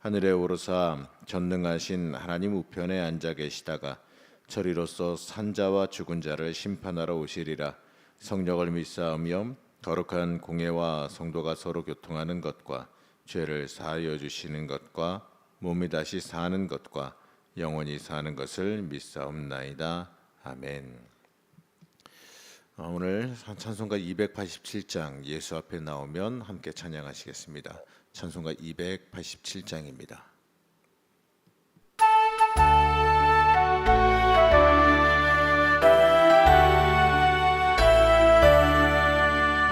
하늘에 오르사 전능하신 하나님 우편에 앉아 계시다가 저리로서 산자와 죽은 자를 심판하러 오시리라 성령을 믿사오며 거룩한 공예와 성도가 서로 교통하는 것과 죄를 사하여 주시는 것과 몸이 다시 사는 것과 영원히 사는 것을 믿사옵나이다 아멘. 어, 오늘 찬송가 287장 예수 앞에 나오면 함께 찬양하시겠습니다. 찬송가 287장입니다.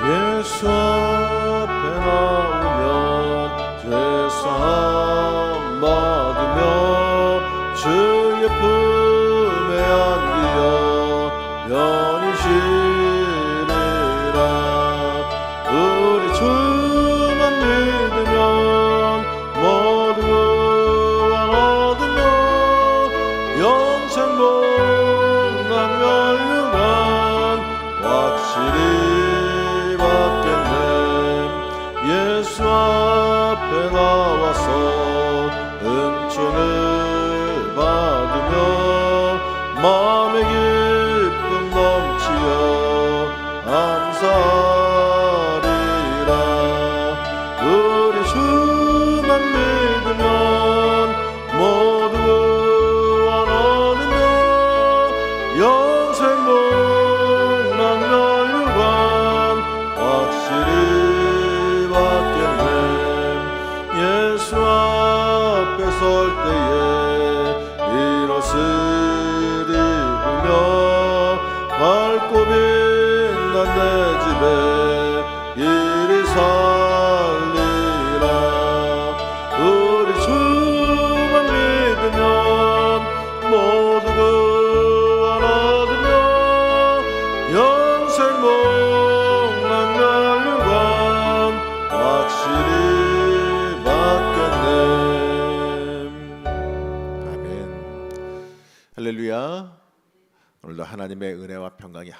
예수 앞에 나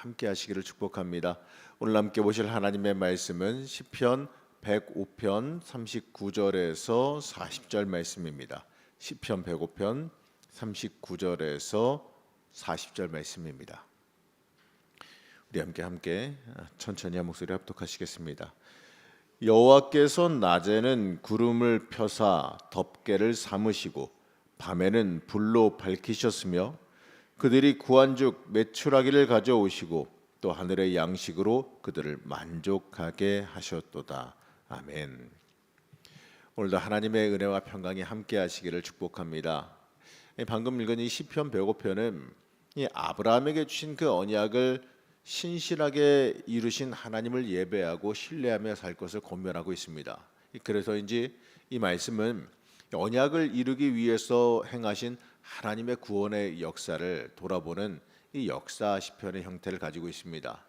함께 하시기를 축복합니다. 오늘 함께 보실 하나님의 말씀은 시편 105편 39절에서 40절 말씀입니다. 시편 105편 39절에서 40절 말씀입니다. 우리 함께 함께 천천히 한 목소리 합독하시겠습니다. 여호와께서 낮에는 구름을 펴사 덮개를 삼으시고 밤에는 불로 밝히셨으며 그들이 구한죽 메추라기를 가져오시고 또 하늘의 양식으로 그들을 만족하게 하셨도다. 아멘. 오늘도 하나님의 은혜와 평강이 함께 하시기를 축복합니다. 예, 방금 읽은 이 시편 105편은 이 아브라함에게 주신 그 언약을 신실하게 이루신 하나님을 예배하고 신뢰하며 살 것을 권면하고 있습니다. 그래서인지 이 말씀은 언약을 이루기 위해서 행하신 하나님의 구원의 역사를 돌아보는 이 역사 시편의 형태를 가지고 있습니다.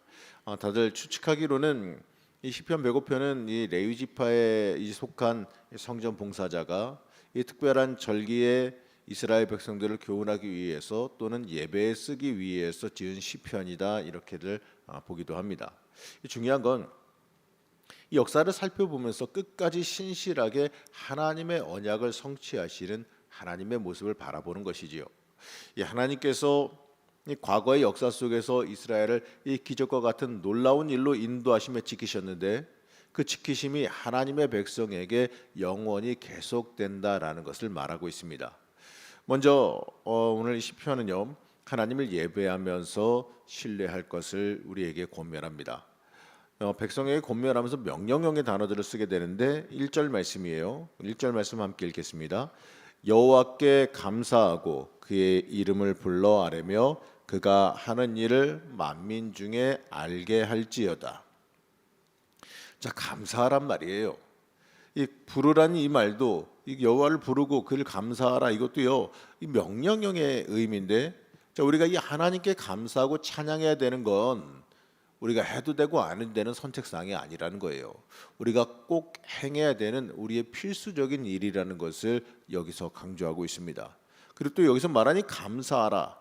아, 다들 추측하기로는 이 시편 105편은 이 레위 지파에 이 속한 성전 봉사자가 이 특별한 절기에 이스라엘 백성들을 교훈하기 위해서 또는 예배에 쓰기 위해서 지은 시편이다 이렇게들 아, 보기도 합니다. 이 중요한 건 이 역사를 살펴보면서 끝까지 신실하게 하나님의 언약을 성취하시는 하나님의 모습을 바라보는 것이지요. 이 하나님께서 이 과거의 역사 속에서 이스라엘을 이 기적과 같은 놀라운 일로 인도하심에 지키셨는데 그 지키심이 하나님의 백성에게 영원히 계속된다라는 것을 말하고 있습니다. 먼저 어, 오늘 이 시편은요 하나님을 예배하면서 신뢰할 것을 우리에게 권면합니다. 어, 백성에게 권면하면서 명령형의 단어들을 쓰게 되는데 1절 말씀이에요. 1절 말씀 함께 읽겠습니다. 여호와께 감사하고 그의 이름을 불러 아뢰며 그가 하는 일을 만민 중에 알게 할지어다. 자 감사하란 말이에요. 이 부르라는 이 말도 이 여호와를 부르고 그를 감사하라 이것도요 이 명령형의 의미인데 자 우리가 이 하나님께 감사하고 찬양해야 되는 건 우리가 해도 되고 안 해도 되는 선택사항이 아니라는 거예요. 우리가 꼭 행해야 되는 우리의 필수적인 일이라는 것을 여기서 강조하고 있습니다. 그리고 또 여기서 말하니 감사하라.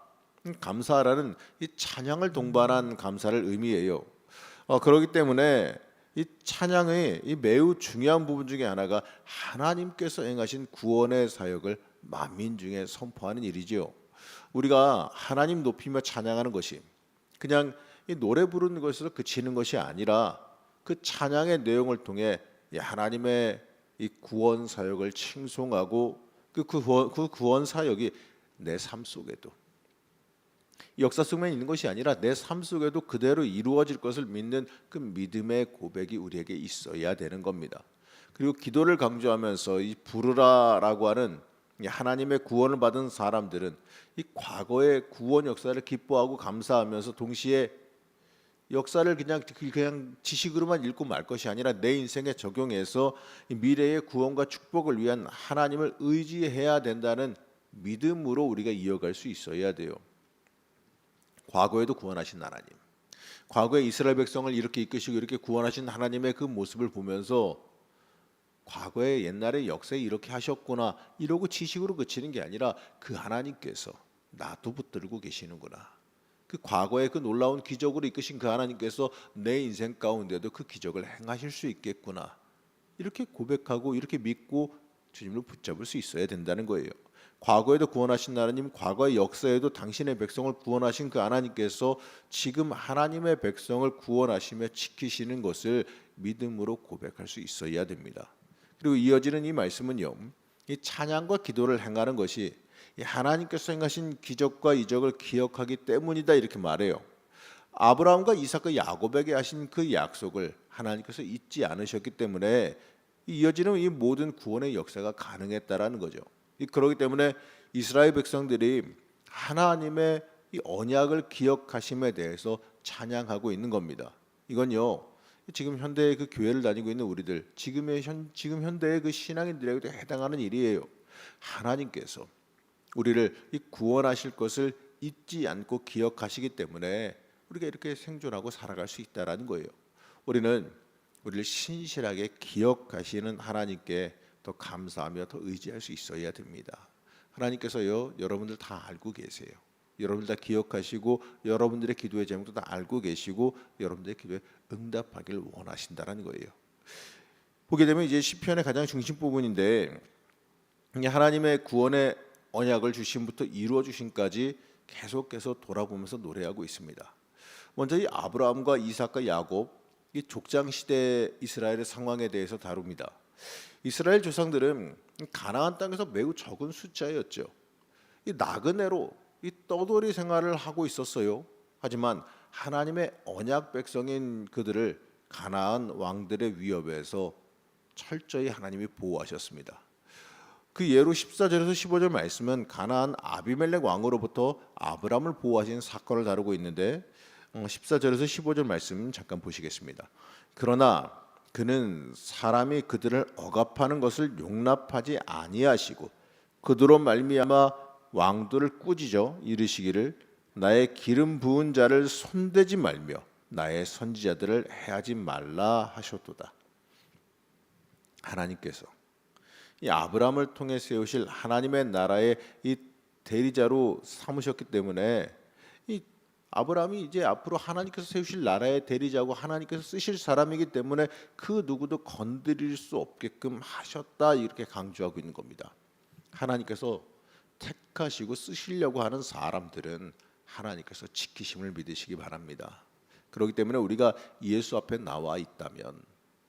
음, 감사하라는 이 찬양을 동반한 감사를 의미해요. 어, 그렇기 때문에 이 찬양의 이 매우 중요한 부분 중에 하나가 하나님께서 행하신 구원의 사역을 만민 중에 선포하는 일이지요. 우리가 하나님 높이며 찬양하는 것이 그냥 이 노래 부르는 것에서 그치는 것이 아니라 그 찬양의 내용을 통해 이 하나님의 이 구원 사역을 칭송하고 그 구원, 그 구원 사역이 내 삶 속에도 역사 속에 있는 것이 아니라 내 삶 속에도 그대로 이루어질 것을 믿는 그 믿음의 고백이 우리에게 있어야 되는 겁니다. 그리고 기도를 강조하면서 이 부르라라고 하는 이 하나님의 구원을 받은 사람들은 이 과거의 구원 역사를 기뻐하고 감사하면서 동시에 역사를 그냥 그냥 지식으로만 읽고 말 것이 아니라 내 인생에 적용해서 이 미래의 구원과 축복을 위한 하나님을 의지해야 된다는 믿음으로 우리가 이어갈 수 있어야 돼요. 과거에도 구원하신 하나님, 과거에 이스라엘 백성을 이렇게 이끄시고 이렇게 구원하신 하나님의 그 모습을 보면서 과거에 옛날에 역사에 이렇게 하셨구나 이러고 지식으로 그치는 게 아니라 그 하나님께서 나도 붙들고 계시는구나. 그 과거의 그 놀라운 기적으로 이끄신 그 하나님께서 내 인생 가운데도 그 기적을 행하실 수 있겠구나. 이렇게 고백하고 이렇게 믿고 주님을 붙잡을 수 있어야 된다는 거예요. 과거에도 구원하신 하나님, 과거의 역사에도 당신의 백성을 구원하신 그 하나님께서 지금 하나님의 백성을 구원하시며 지키시는 것을 믿음으로 고백할 수 있어야 됩니다. 그리고 이어지는 이 말씀은요. 이 찬양과 기도를 행하는 것이 이 하나님께서 행하신 기적과 이적을 기억하기 때문이다 이렇게 말해요. 아브라함과 이삭과 야곱에게 하신 그 약속을 하나님께서 잊지 않으셨기 때문에 이어지는 이 모든 구원의 역사가 가능했다라는 거죠. 이 그렇기 때문에 이스라엘 백성들이 하나님의 이 언약을 기억하심에 대해서 찬양하고 있는 겁니다. 이건요. 지금 현대의 그 교회를 다니고 있는 우리들, 지금의 현 지금 현대의 그 신앙인들에게도 해당하는 일이에요. 하나님께서 우리를 이 구원하실 것을 잊지 않고 기억하시기 때문에 우리가 이렇게 생존하고 살아갈 수 있다라는 거예요. 우리는 우리를 신실하게 기억하시는 하나님께 더 감사하며 더 의지할 수 있어야 됩니다. 하나님께서요 여러분들 다 알고 계세요. 여러분들 다 기억하시고 여러분들의 기도의 제목도 다 알고 계시고 여러분들의 기도에 응답하기를 원하신다라는 거예요. 보게 되면 이제 시편의 가장 중심 부분인데 이 하나님의 구원의 언약을 주심부터 이루어 주심까지 계속해서 돌아보면서 노래하고 있습니다. 먼저 이 아브라함과 이삭과 야곱 이 족장 시대 이스라엘의 상황에 대해서 다룹니다. 이스라엘 조상들은 가나안 땅에서 매우 적은 숫자였죠. 이 나그네로 이 떠돌이 생활을 하고 있었어요. 하지만 하나님의 언약 백성인 그들을 가나안 왕들의 위협에서 철저히 하나님이 보호하셨습니다. 그 예로 14절에서 15절 말씀은 가나안 아비멜렉 왕으로부터 아브람을 보호하신 사건을 다루고 있는데 14절에서 15절 말씀 잠깐 보시겠습니다. 그러나 그는 사람이 그들을 억압하는 것을 용납하지 아니하시고 그들로 말미암아 왕들을 꾸짖어 이르시기를 나의 기름 부은 자를 손대지 말며 나의 선지자들을 해하지 말라 하셨도다. 하나님께서 이 아브라함을 통해 세우실 하나님의 나라의 이 대리자로 삼으셨기 때문에 이 아브라함이 이제 앞으로 하나님께서 세우실 나라의 대리자고 하나님께서 쓰실 사람이기 때문에 그 누구도 건드릴 수 없게끔 하셨다 이렇게 강조하고 있는 겁니다. 하나님께서 택하시고 쓰시려고 하는 사람들은 하나님께서 지키심을 믿으시기 바랍니다. 그렇기 때문에 우리가 예수 앞에 나와 있다면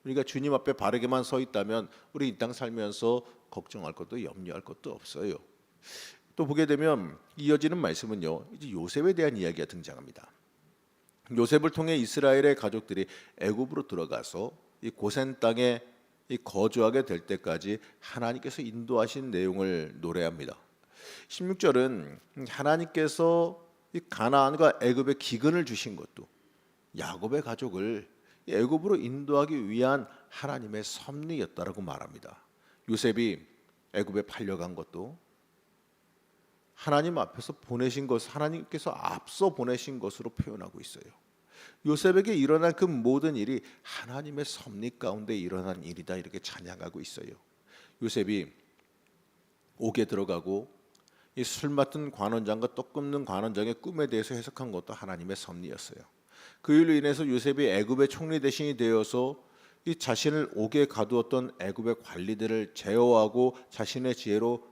우리가 주님 앞에 바르게만 서 있다면 우리 이 땅 살면서 걱정할 것도 염려할 것도 없어요. 또 보게 되면 이어지는 말씀은요. 이제 요셉에 대한 이야기가 등장합니다. 요셉을 통해 이스라엘의 가족들이 애굽으로 들어가서 이 고센 땅에 이 거주하게 될 때까지 하나님께서 인도하신 내용을 노래합니다. 16절은 하나님께서 이 가나안과 애굽에 기근을 주신 것도 야곱의 가족을 이 애굽으로 인도하기 위한 하나님의 섭리였다라고 말합니다. 요셉이 애굽에 팔려간 것도 하나님 앞에서 보내신 것, 하나님께서 앞서 보내신 것으로 표현하고 있어요. 요셉에게 일어난 그 모든 일이 하나님의 섭리 가운데 일어난 일이다 이렇게 찬양하고 있어요. 요셉이 옥에 들어가고 이 술 맡은 관원장과 떡 굽는 관원장의 꿈에 대해서 해석한 것도 하나님의 섭리였어요. 그 일로 인해서 요셉이 애굽의 총리 대신이 되어서 이 자신을 옥에 가두었던 애굽의 관리들을 제어하고 자신의 지혜로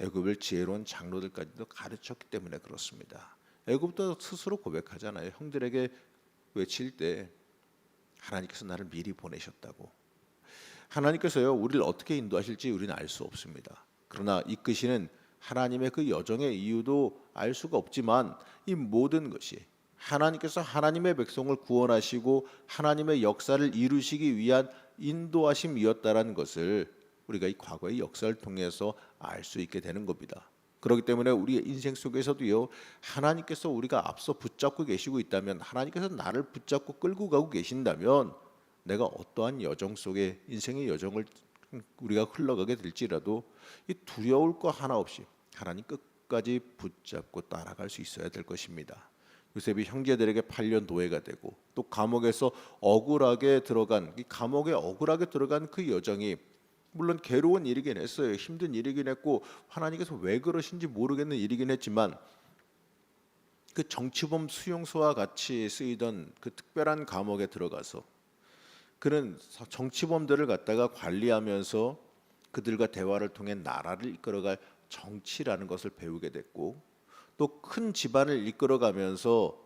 애굽을 지혜로운 장로들까지도 가르쳤기 때문에 그렇습니다. 애굽도 스스로 고백하잖아요. 형들에게 외칠 때 하나님께서 나를 미리 보내셨다고. 하나님께서요 우리를 어떻게 인도하실지 우리는 알 수 없습니다. 그러나 이끄시는 하나님의 그 여정의 이유도 알 수가 없지만 이 모든 것이 하나님께서 하나님의 백성을 구원하시고 하나님의 역사를 이루시기 위한 인도하심이었다라는 것을 우리가 이 과거의 역사를 통해서 알 수 있게 되는 겁니다. 그렇기 때문에 우리의 인생 속에서도요 하나님께서 우리가 앞서 붙잡고 계시고 있다면 하나님께서 나를 붙잡고 끌고 가고 계신다면 내가 어떠한 여정 속에 인생의 여정을 우리가 흘러가게 될지라도 이 두려울 거 하나 없이 하나님 끝까지 붙잡고 따라갈 수 있어야 될 것입니다. 요셉이 형제들에게 팔려 노예가 되고 또 감옥에서 억울하게 들어간 이 감옥에 억울하게 들어간 그 여정이 물론 괴로운 일이긴 했어요. 힘든 일이긴 했고 하나님께서 왜 그러신지 모르겠는 일이긴 했지만 그 정치범 수용소와 같이 쓰이던 그 특별한 감옥에 들어가서 그는 정치범들을 갖다가 관리하면서 그들과 대화를 통해 나라를 이끌어갈 정치라는 것을 배우게 됐고 또 큰 집안을 이끌어가면서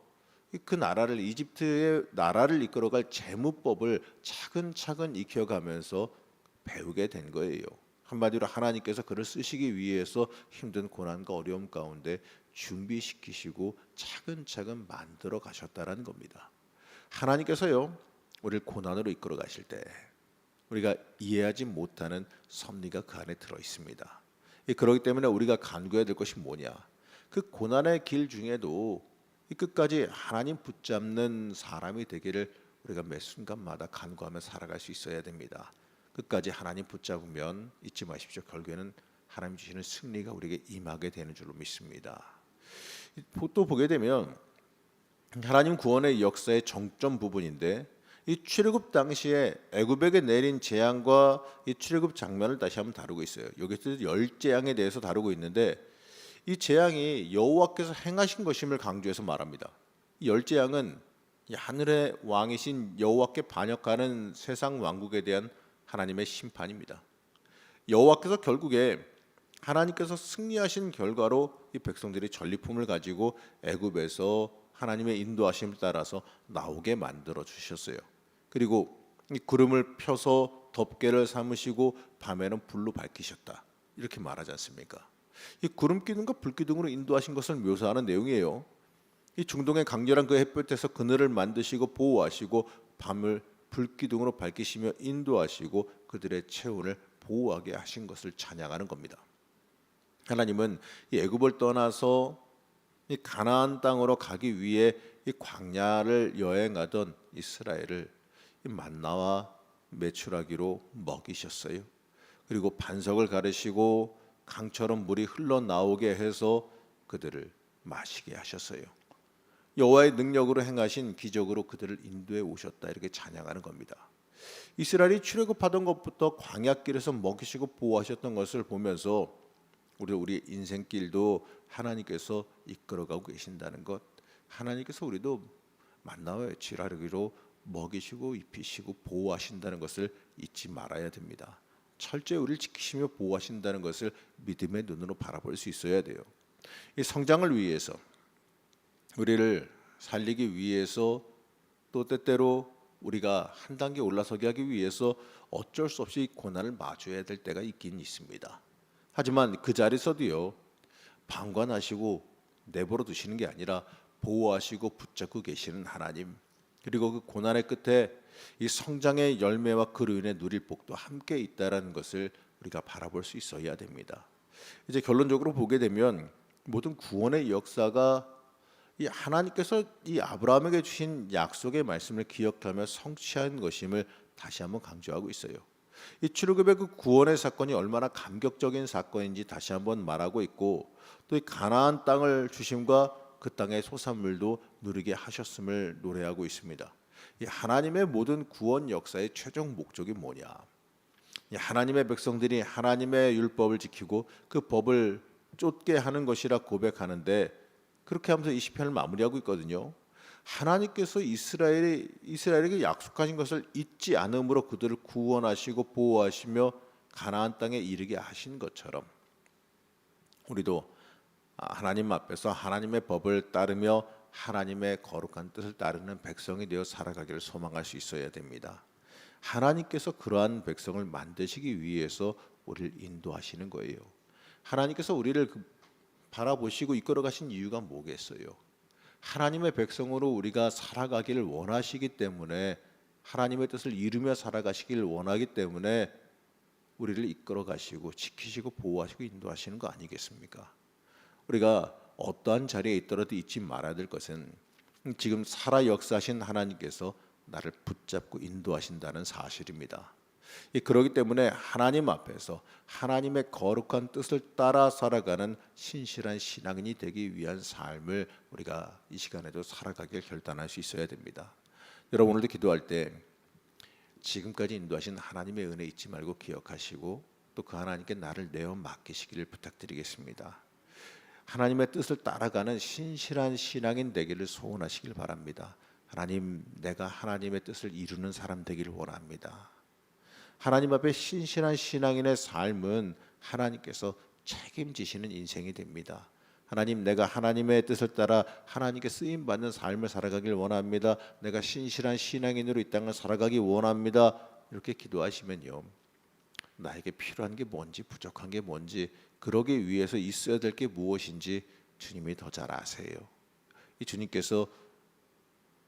이그 나라를 이집트의 나라를 이끌어갈 재무법을 차근차근 익혀가면서 배우게 된 거예요. 한마디로 하나님께서 그를 쓰시기 위해서 힘든 고난과 어려움 가운데 준비시키시고 차근차근 만들어 가셨다라는 겁니다. 하나님께서요 우리를 고난으로 이끌어 가실 때 우리가 이해하지 못하는 섭리가 그 안에 들어 있습니다. 이 그렇기 때문에 우리가 간구해야 될 것이 뭐냐? 그 고난의 길 중에도 이 끝까지 하나님 붙잡는 사람이 되기를 우리가 매 순간마다 간구하며 살아갈 수 있어야 됩니다. 끝까지 하나님 붙잡으면 잊지 마십시오. 결국에는 하나님 주시는 승리가 우리에게 임하게 되는 줄로 믿습니다. 또 보게 되면 하나님 구원의 역사의 정점 부분인데 이 출애굽 당시에 애굽에게 내린 재앙과 이 출애굽 장면을 다시 한번 다루고 있어요. 여기서 열 재앙에 대해서 다루고 있는데 이 재앙이 여호와께서 행하신 것임을 강조해서 말합니다. 이열 재앙은 이 하늘의 왕이신 여호와께 반역하는 세상 왕국에 대한 하나님의 심판입니다. 여호와께서 결국에 하나님께서 승리하신 결과로 이 백성들이 전리품을 가지고 애굽에서 하나님의 인도하심을 따라서 나오게 만들어 주셨어요. 그리고 이 구름을 펴서 덮개를 삼으시고 밤에는 불로 밝히셨다. 이렇게 말하지 않습니까? 이 구름 기둥과 불 기둥으로 인도하신 것을 묘사하는 내용이에요. 이 중동의 강렬한 그 햇볕에서 그늘을 만드시고 보호하시고 밤을 불 기둥으로 밝히시며 인도하시고 그들의 체온을 보호하게 하신 것을 찬양하는 겁니다. 하나님은 이 애굽을 떠나서 이 가나안 땅으로 가기 위해 이 광야를 여행하던 이스라엘을 이 만나와 메추라기로 먹이셨어요. 그리고 반석을 가르시고 강처럼 물이 흘러나오게 해서 그들을 마시게 하셨어요. 여호와의 능력으로 행하신 기적으로 그들을 인도해 오셨다 이렇게 찬양하는 겁니다. 이스라엘이 출애굽하던 것부터 광야길에서 먹이시고 보호하셨던 것을 보면서 우리 우리 인생길도 하나님께서 이끌어가고 계신다는 것, 하나님께서 우리도 만나와 지라르기로 먹이시고 입히시고 보호하신다는 것을 잊지 말아야 됩니다. 철저히 우리를 지키시며 보호하신다는 것을 믿음의 눈으로 바라볼 수 있어야 돼요. 이 성장을 위해서 우리를 살리기 위해서 또 때때로 우리가 한 단계 올라서게 하기 위해서 어쩔 수 없이 고난을 마주해야 될 때가 있긴 있습니다. 하지만 그 자리에서도요 방관하시고 내버려 두시는 게 아니라 보호하시고 붙잡고 계시는 하나님 그리고 그 고난의 끝에 이 성장의 열매와 그로 인해 누릴 복도 함께 있다라는 것을 우리가 바라볼 수 있어야 됩니다. 이제 결론적으로 보게 되면 모든 구원의 역사가 이 하나님께서 이 아브라함에게 주신 약속의 말씀을 기억하며 성취한 것임을 다시 한번 강조하고 있어요. 이 출애굽의 그 구원의 사건이 얼마나 감격적인 사건인지 다시 한번 말하고 있고 또 이 가나안 땅을 주심과 그 땅의 소산물도 누리게 하셨음을 노래하고 있습니다. 이 하나님의 모든 구원 역사의 최종 목적이 뭐냐? 이 하나님의 백성들이 하나님의 율법을 지키고 그 법을 쫓게 하는 것이라 고백하는데 그렇게 하면서 이 시편을 마무리하고 있거든요. 하나님께서 이스라엘이 이스라엘에게 약속하신 것을 잊지 않음으로 그들을 구원하시고 보호하시며 가나안 땅에 이르게 하신 것처럼 우리도 하나님 앞에서 하나님의 법을 따르며 하나님의 거룩한 뜻을 따르는 백성이 되어 살아가기를 소망할 수 있어야 됩니다. 하나님께서 그러한 백성을 만드시기 위해서 우리를 인도하시는 거예요. 하나님께서 우리를 그 바라보시고 이끌어 가신 이유가 뭐겠어요? 하나님의 백성으로 우리가 살아가기를 원하시기 때문에 하나님의 뜻을 이루며 살아가시기를 원하기 때문에 우리를 이끌어 가시고 지키시고 보호하시고 인도하시는 거 아니겠습니까? 우리가 어떠한 자리에 있더라도 잊지 말아야 될 것은 지금 살아 역사하신 하나님께서 나를 붙잡고 인도하신다는 사실입니다. 이 그러기 때문에 하나님 앞에서 하나님의 거룩한 뜻을 따라 살아가는 신실한 신앙인이 되기 위한 삶을 우리가 이 시간에도 살아가길 결단할 수 있어야 됩니다. 여러분 오늘도 기도할 때 지금까지 인도하신 하나님의 은혜 잊지 말고 기억하시고 또 그 하나님께 나를 내어 맡기시기를 부탁드리겠습니다. 하나님의 뜻을 따라가는 신실한 신앙인 되기를 소원하시길 바랍니다. 하나님, 내가 하나님의 뜻을 이루는 사람 되기를 원합니다. 하나님 앞에 신실한 신앙인의 삶은 하나님께서 책임지시는 인생이 됩니다. 하나님, 내가 하나님의 뜻을 따라 하나님께 쓰임 받는 삶을 살아가길 원합니다. 내가 신실한 신앙인으로 이 땅을 살아가기 원합니다. 이렇게 기도하시면요. 나에게 필요한 게 뭔지 부족한 게 뭔지 그러기 위해서 있어야 될 게 무엇인지 주님이 더 잘 아세요. 이 주님께서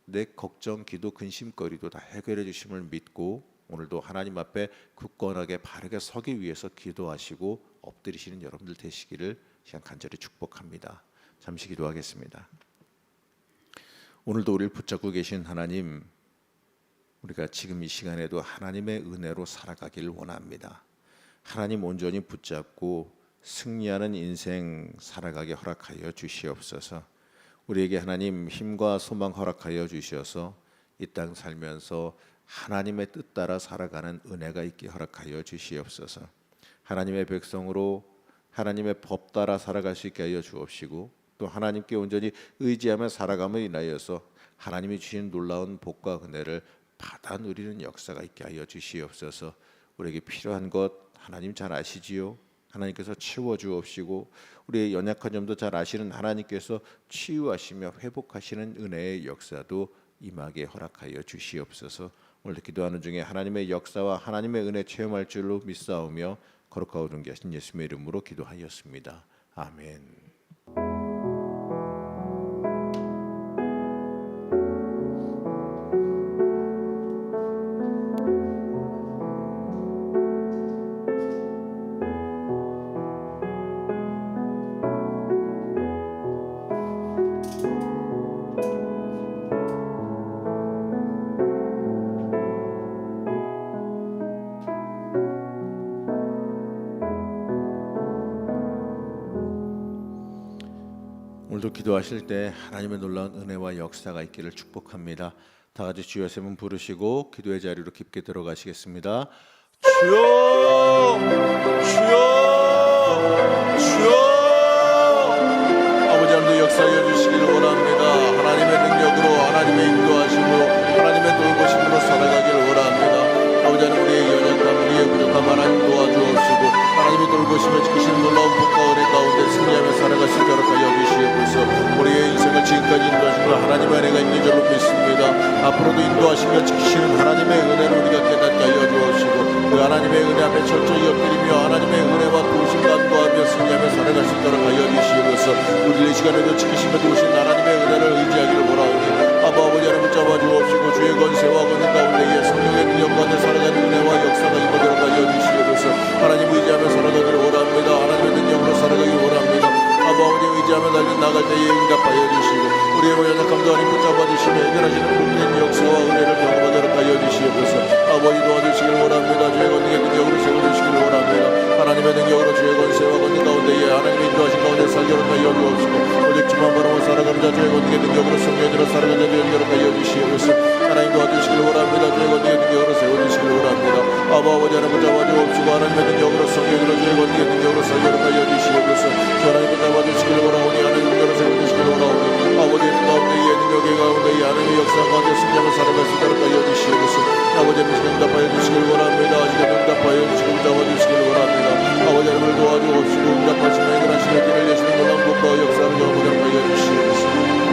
내 걱정, 기도, 근심거리도 다 해결해 주심을 믿고 오늘도 하나님 앞에 굳건하게 바르게 서기 위해서 기도하시고 엎드리시는 여러분들 되시기를 시간 간절히 축복합니다. 잠시 기도하겠습니다. 오늘도 우리를 붙잡고 계신 하나님 우리가 지금 이 시간에도 하나님의 은혜로 살아가기를 원합니다. 하나님 온전히 붙잡고 승리하는 인생 살아가게 허락하여 주시옵소서. 우리에게 하나님 힘과 소망 허락하여 주셔서 이 땅 살면서 하나님의 뜻 따라 살아가는 은혜가 있게 허락하여 주시옵소서. 하나님의 백성으로 하나님의 법 따라 살아갈 수 있게 하여 주옵시고 또 하나님께 온전히 의지하며 살아감을 인하여서 하나님이 주신 놀라운 복과 은혜를 받아 누리는 역사가 있게 하여 주시옵소서. 우리에게 필요한 것 하나님 잘 아시지요. 하나님께서 채워 주옵시고 우리의 연약한 점도 잘 아시는 하나님께서 치유하시며 회복하시는 은혜의 역사도 임하게 허락하여 주시옵소서. 오늘 기도하는 중에 하나님의 역사와 하나님의 은혜 체험할 줄로 믿사오며 거룩하고 존귀하신 예수님의 이름으로 기도하였습니다. 아멘. 기도하실 때 하나님의 놀라운 은혜와 역사가 있기를 축복합니다. 다 같이 주여 세분 부르시고 기도의 자리로 깊게 들어가시겠습니다. 주여 인도하시며 지키시는 하나님의 은혜를 우리가 깨닫게 하여 주옵시고 그 하나님의 은혜 앞에 철저히 엎드리며 하나님의 은혜와 도우심과 안도하며 승리하며 살아갈 수 있도록 하여 주시옵소서. 우리를 이 시간에도 지키시며 도우신 하나님의 은혜를 의지하기를 원하오니 아바 아버지 하나님 붙잡아 주옵시고 주의 권세와 권능 가운데에 성령의 능력 가운데 살아가는 은혜와 역사가 임하도록 하여 주시옵소서. 하나님 의지하며 살아가기를 원합니다. 하나님의 능력으로 살아가기를 원합니다. 아버지 의지하며 달려 나갈 때에 응답하여 주시고 우리의 연약함도 아닌 붙잡아 주시며 해결하시는 복된 역사와 은혜를 경험하도록 하여 주시옵소서. 아버지 도와주시길 원합니다. 주의 권능의 능력으로 세워주시길 원합니다. 하나님의 능력으로 주의 권세와 권능 가운데에 하나님의 인도하신 가운데 살도록 하여 주옵시고 오직 주만 바라고 살아가는 자 주의 권능의 능력으로 성령으로 살아가는 자 되도록 하여 주시옵소서. 하나님 도와주시길 원합니다. 주의 권능의 능력으로 세워주시길 원합니다. 아버 아버지 하나님 붙잡아 주옵시고 하나님의 능력으로 성령으로 주의 권능의 능력으로 살도록 하여 주시옵소서. 주 하나님 붙잡아 주시길 원하오니 하나님 능력으로 세워주시길 아버지 응답내 예능력의 그 가운데 이 하나님의 역사 가운데 승리하며 살아갈 수 있도록 하여 주시옵소서 아버지 하나님 응답하여 주시길 원합니다. 아직 응답하여 주시고 응답하주시길 원합니다. 아버지 하나님을 도와주옵시고 응답하시며 해결하시며 길을 내시는 놀라운 복과 역사를 영원히 하여 주시옵소서.